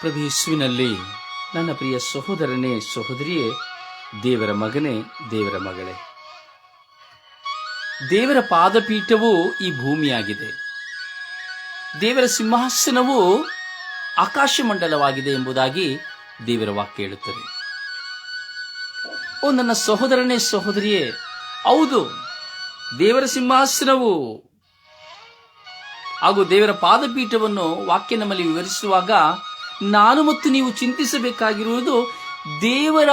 ಪ್ರಭು ಯೇಸುವಿನಲ್ಲಿ, ನನ್ನ ಪ್ರಿಯ ಸಹೋದರನೇ, ಸಹೋದರಿಯೇ, ದೇವರ ಮಗನೇ, ದೇವರ ಮಗಳೇ. ದೇವರ ಪಾದಪೀಠವು ಈ ಭೂಮಿಯಾಗಿದೆ. ದೇವರ ಸಿಂಹಾಸನವು ಆಕಾಶ ಮಂಡಲವಾಗಿದೆ ಎಂಬುದಾಗಿ ದೇವರ ವಾಕ್ಯ ಹೇಳುತ್ತದೆ. ಓ ನನ್ನ ಸಹೋದರನೇ, ಸಹೋದರಿಯೇ, ಹೌದು, ದೇವರ ಸಿಂಹಾಸನವು ಹಾಗೂ ದೇವರ ಪಾದಪೀಠವನ್ನು ವಾಕ್ಯ ನಮ್ಮಲ್ಲಿ ವಿವರಿಸುವಾಗ ನಾನು ಮತ್ತು ನೀವು ಚಿಂತಿಸಬೇಕಾಗಿರುವುದು ದೇವರ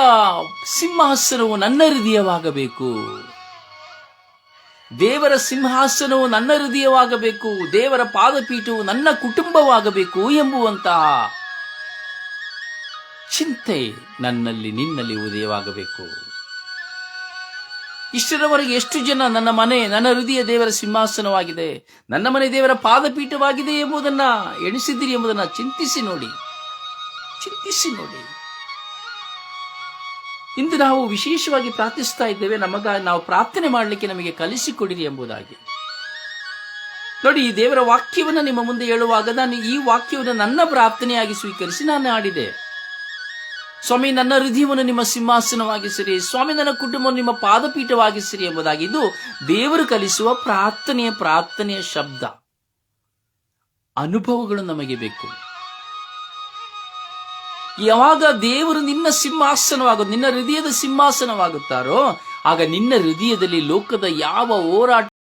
ಸಿಂಹಾಸನವು ನನ್ನ ಹೃದಯವಾಗಬೇಕು. ದೇವರ ಸಿಂಹಾಸನವು ನನ್ನ ಹೃದಯವಾಗಬೇಕು. ದೇವರ ಪಾದಪೀಠವು ನನ್ನ ಕುಟುಂಬವಾಗಬೇಕು ಎಂಬುವಂತಹ ಚಿಂತೆ ನನ್ನಲ್ಲಿ ನಿನ್ನಲ್ಲಿ ಉದಯವಾಗಬೇಕು. ಇಷ್ಟರವರೆಗೆ ಎಷ್ಟು ಜನ ನನ್ನ ಮನೆ, ನನ್ನ ಹೃದಯ ದೇವರ ಸಿಂಹಾಸನವಾಗಿದೆ, ನನ್ನ ಮನೆ ದೇವರ ಪಾದಪೀಠವಾಗಿದೆ ಎಂಬುದನ್ನ ಎಣಿಸಿದ್ದೀರಿ ಎಂಬುದನ್ನ ಚಿಂತಿಸಿ ನೋಡಿ. ಚಿಂತಿಸಿ ಇಂದು ನಾವು ವಿಶೇಷವಾಗಿ ಪ್ರಾರ್ಥಿಸ್ತಾ ಇದ್ದೇವೆ. ನಮಗ ನಾವು ಪ್ರಾರ್ಥನೆ ಮಾಡಲಿಕ್ಕೆ ನಮಗೆ ಕಲಿಸಿಕೊಡಿರಿ ಎಂಬುದಾಗಿ. ನೋಡಿ, ಈ ದೇವರ ವಾಕ್ಯವನ್ನು ನಿಮ್ಮ ಮುಂದೆ ಹೇಳುವಾಗ ನಾನು ಈ ವಾಕ್ಯವನ್ನು ನನ್ನ ಪ್ರಾರ್ಥನೆಯಾಗಿ ಸ್ವೀಕರಿಸಿ ನಾನು ಆಡಿದೆ ಸ್ವಾಮಿ, ನನ್ನ ಹೃದಯವನ್ನು ನಿಮ್ಮ ಸಿಂಹಾಸನವಾಗಿಸಿರಿ ಸ್ವಾಮಿ, ನನ್ನ ಕುಟುಂಬವನ್ನು ನಿಮ್ಮ ಪಾದಪೀಠವಾಗಿಸಿರಿ ಎಂಬುದಾಗಿ ಇದು ದೇವರು ಕಲಿಸುವ ಪ್ರಾರ್ಥನೆಯ ಪ್ರಾರ್ಥನೆಯ ಶಬ್ದ. ಅನುಭವಗಳು ನಮಗೆ ಬೇಕು. ಯಾವಾಗ ದೇವರು ನಿನ್ನ ಸಿಂಹಾಸನವಾಗುತ್ತ ನಿನ್ನ ಹೃದಯದ ಸಿಂಹಾಸನವಾಗುತ್ತಾರೋ ಆಗ ನಿನ್ನ ಹೃದಯದಲ್ಲಿ ಲೋಕದ ಯಾವ ಹೋರಾಟ